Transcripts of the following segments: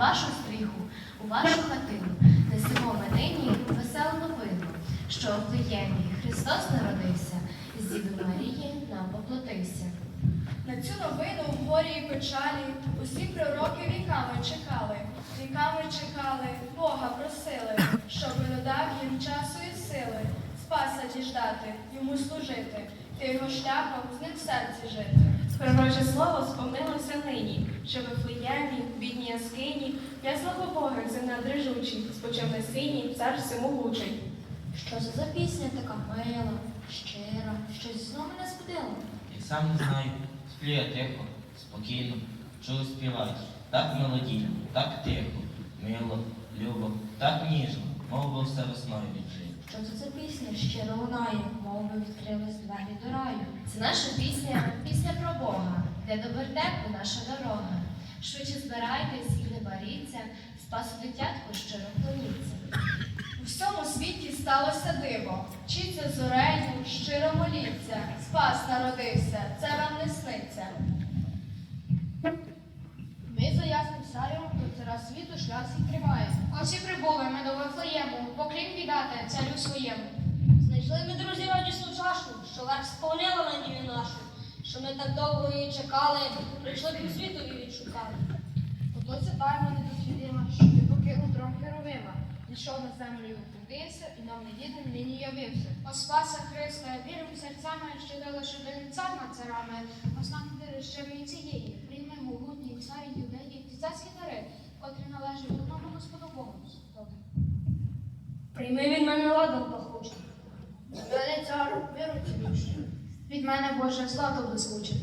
Вашу стріху у вашу хатину несемо ми нині веселу новину, що в Христос народився, з Діви Марії нам поплатився. На цю новину в горі і печалі усі пророки віками чекали, віками чекали, Бога просили, щоб не дав їм часу і сили, спаса діждати, йому служити, ти його шляхом з ним в серці жити. Пророче слово сповнилося нині, що в в бідній яскині, ясного Бога земна дрижучий, спочив на синій, цар всемогучий. Що це за пісня така мила, щира, щось знову мене збудило? Я сам не знаю, сплю я тихо, спокійно, чую співаєш. Так мелодійно, так тихо, мило, любо, так ніжно, мов би все весною віджив. Що це за пісня щиро лунає, мов би відкрились двері до раю. Це наша пісня, пісня про Бога, де до вертепу наша дорога. Швидше збирайтесь і не боріться, спасу дитятку щиро клоніться. У всьому світі сталося диво, вчиться зорею, щиро моліться, спас народився, це вам не сниться. Ми за ясним саєм цара світу шлях свій триває. Ось і прибули ми до Вифлеєму, поклін віддати царю своєму. Знайшли ми, друзі, радісну чашу, що ледь сповнила надію нашу, що ми так довго її чекали, прийшли пів світові відшукали. Ото це тайма недослідима, що ти покинув трон Херовима. Пішов на землю трудився, і нам не єдин нині явився. О Спаса Христа, віримо серцями, що один цар над царами, ще ми цієї, прийми могутній цар юдеї, ті царські дари, котрі належать одному Господу Богу. Прийми від мене ладом пахучий. Мене цару миру цілющий. Від мене Боже злато блискуче.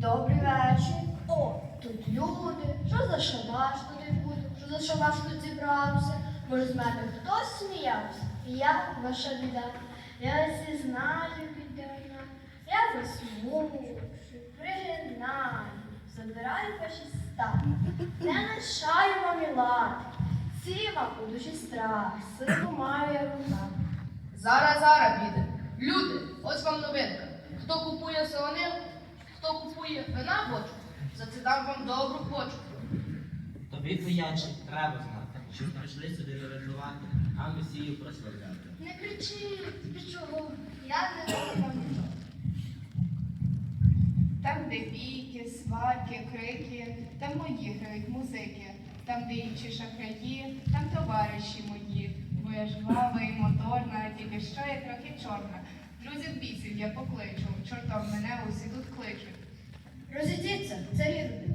Добрий вечір. О, тут люди. Що за буде? Що за шабаш тут зібрався? Може, з мене хтось сміявся? Я ваша біда. Я зізнаю піддана. Я засмучу, пригинаю, забираю ваші стати. Не лишаю вам і лати. Сіва у душі страх, силу маю я в руках. Зараз, зараз, піде. Люди, ось вам новинка. Хто купує солонину, хто купує вина бочку, за це дам вам добру почку. Тобі, вояче, треба знати, що прийшли сюди не рятувати, а Месію прославляти. Не кричіть, тобі чого? Я не нічого. Там, де бійки, сварки, крики, там мої грають музики, там, де інші шахраї, там товариші мої. Бо я жвава і моторна, тільки що я трохи чорна. Друзів бісів я покличу, чортом мене усі тут кличуть. Розійдіться, це ви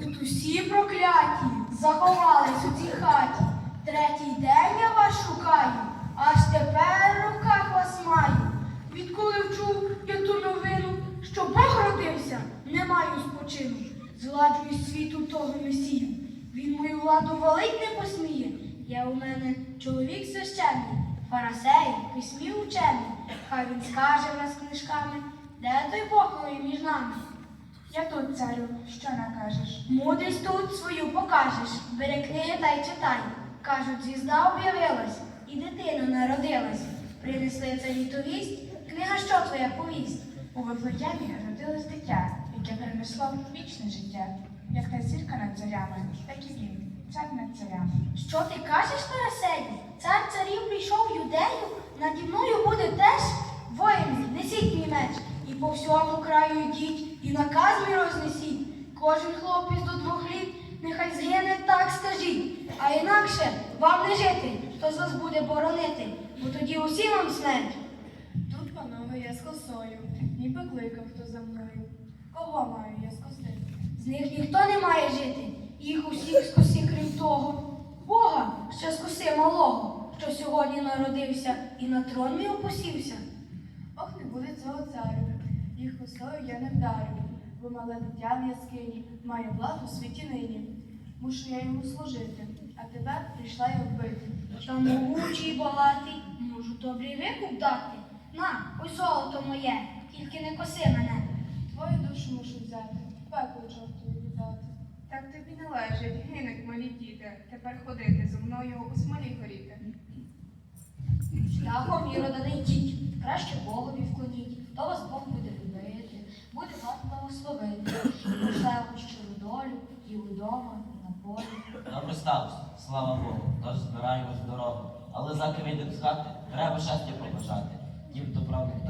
тут усі прокляті, заховались у цій хаті. Третій день я вас шукаю, аж тепер в руках вас маю. Відколи вчув я ту новину, що Бог родився, не маю спочину. Зладжую світу того месію. Він мою владу валить не посміє. Я у мене чоловік священний, фарасей, письмів учений. Хай він скаже враз книжками, де той Бог новий між нами. Я тут, царю, що накажеш? Мудрість тут свою покажеш. Бери книги та й читай. Кажуть, звізда об'явилась, і дитина народилась. Принесли царі ту вість, книга що твоя повість? У Вифлеємі родилось дитя, яке принесло вічне життя. Як та зірка над царями, так і він, цар над царями. Що ти кажеш, Фарасею? Цар царів прийшов в юдею, наді мною буде теж. Воїни, несіть мій меч, і по всьому краю йдіть, і наказ мій рознесіть. Кожен хлопець до двох літ, нехай згине так скажіть, а інакше вам не жити, хто з вас буде боронити, бо тоді усі вам смерть. Тут, панове, я з косою, ніби кликав хто за мною. Кого маю я скосити? З них ніхто не має жити, їх усіх скоси, крім того. Бога, що скоси малого, що сьогодні народився і на трон мій опосівся. Ох, не буде цього царю, їх косою я не вдарю, бо мале дитя в яскині має владу у світі нині. Мушу я йому служити, а тебе прийшла я вбити. Та могучий і багатий, можу добрий викуп дати. На, ось золото моє, тільки не коси мене. Твою душу мушу взяти, пекло чортові віддати. Так тобі належить, гинуть малі діти. Тепер ходити зо мною у смолі горіти. Шляхом Ірода не йдіть, краще Богові вклоніть, то вас Бог буде буде вам і можливо щиру долю і удома, і на полі. Добре сталося, слава Богу, тож збираємось в дорогу. Але заки вийдемо з хати, треба щастя побажати, дім добровник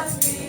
God's me.